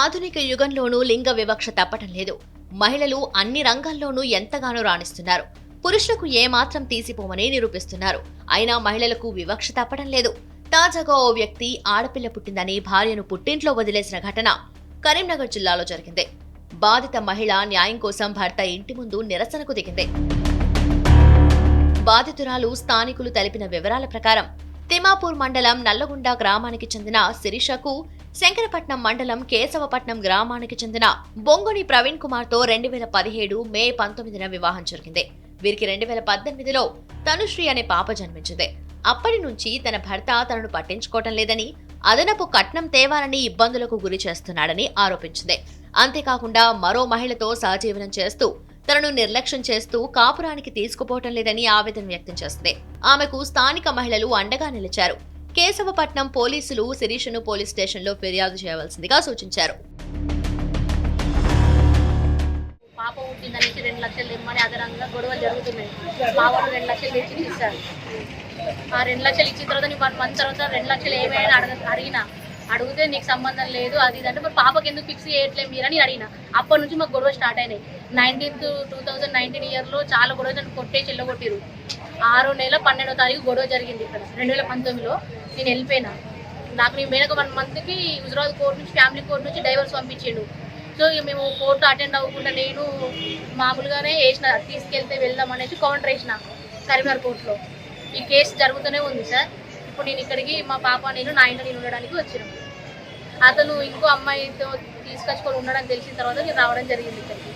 ఆధునిక యుగంలోనూ లింగ వివక్ష తప్పటం లేదు. మహిళలు అన్ని రంగాల్లోనూ ఎంతగానో రాణిస్తున్నారు. పురుషులకు ఏమాత్రం తీసిపోమని నిరూపిస్తున్నారు. అయినా మహిళలకు వివక్ష తప్పడం లేదు. తాజాగా ఓ వ్యక్తి ఆడపిల్ల పుట్టిందని భార్యను పుట్టింట్లో వదిలేసిన ఘటన కరీంనగర్ జిల్లాలో జరిగింది. బాధిత మహిళ న్యాయం కోసం భర్త ఇంటి ముందు నిరసనకు దిగింది. బాధితురాలు స్థానికులు తెలిపిన వివరాల ప్రకారం తిమాపూర్ మండలం నల్లగొండ గ్రామానికి చెందిన శిరీషకు శంకరపట్నం మండలం కేశవపట్నం గ్రామానికి చెందిన బొంగుని ప్రవీణ్ కుమార్తో రెండు వేల పదిహేడు మే పంతొమ్మిదిన వివాహం జరిగింది. వీరికి రెండు వేల పద్దెనిమిదిలో తనుశ్రీ అనే పాప జన్మించింది. అప్పటి నుంచి తన భర్త తనను పట్టించుకోవటం లేదని అదనపు కట్నం తేవాలని ఇబ్బందులకు గురి చేస్తున్నాడని ఆరోపించింది. అంతేకాకుండా మరో మహిళతో సహజీవనం చేస్తూ తనను నిర్లక్ష్యం చేస్తూ కాపురానికి తీసుకుపోవటం లేదని ఆవేదన వ్యక్తం చేస్తుంది. ఆమెకు స్థానిక మహిళలు అండగా నిలిచారు. కేశవపట్నం పోలీసులు శిరీషను పోలీస్ స్టేషన్లో ఫిర్యాదు చేయవలసిందిగా సూచించారు. పాప పుట్టిందనేసి రెండు లక్షలు ఇమ్మని అదనంగా గొడవలు జరుగుతున్నాయి. మా వాళ్ళు రెండు లక్షలు తెచ్చి ఇచ్చారు. ఆ రెండు లక్షలు ఇచ్చిన తర్వాత నీకు వన్ మంత్ తర్వాత రెండు లక్షలు ఏమైనా అడగ అడిగిన. అడిగితే నీకు సంబంధం లేదు అది ఇది అంటే మరి పాపకి ఎందుకు ఫిక్స్ చేయట్లేదు మీరని అడిగిన. అప్పటి నుంచి మాకు గొడవ స్టార్ట్ అయినాయి. నైన్టీన్త్ టూ థౌజండ్ నైన్టీన్ ఇయర్లో చాలా గొడవ నన్ను కొట్టేసి వెళ్ళగొట్టిరు ఆరో నెల పన్నెండో తారీఖు గొడవ జరిగింది ఇక్కడ. రెండు వేల పంతొమ్మిదిలో నేను వెళ్ళిపోయినా. నాకు నేను మేనక వన్ మంత్కి హుజరాబాద్ కోర్టు నుంచి ఫ్యామిలీ కోర్టు నుంచి డైవర్స్ పంపించిండు. సో ఇక మేము కోర్టు అటెండ్ అవ్వకుండా నేను మామూలుగానే వేసిన తీసుకెళ్తే వెళ్దాం అనేసి కౌంటర్ వేసిన కరీంనగర్ కోర్టులో ఈ కేసు జరుగుతూనే ఉంది సార్. ఇప్పుడు నేను ఇక్కడికి మా పాప నేను నా ఇంట్లో నేను ఉండడానికి వచ్చినాం. అతను ఇంకో అమ్మాయితో తీసుకొచ్చుకొని ఉండడం తెలిసిన తర్వాత నేను రావడం జరిగింది ఇక్కడికి.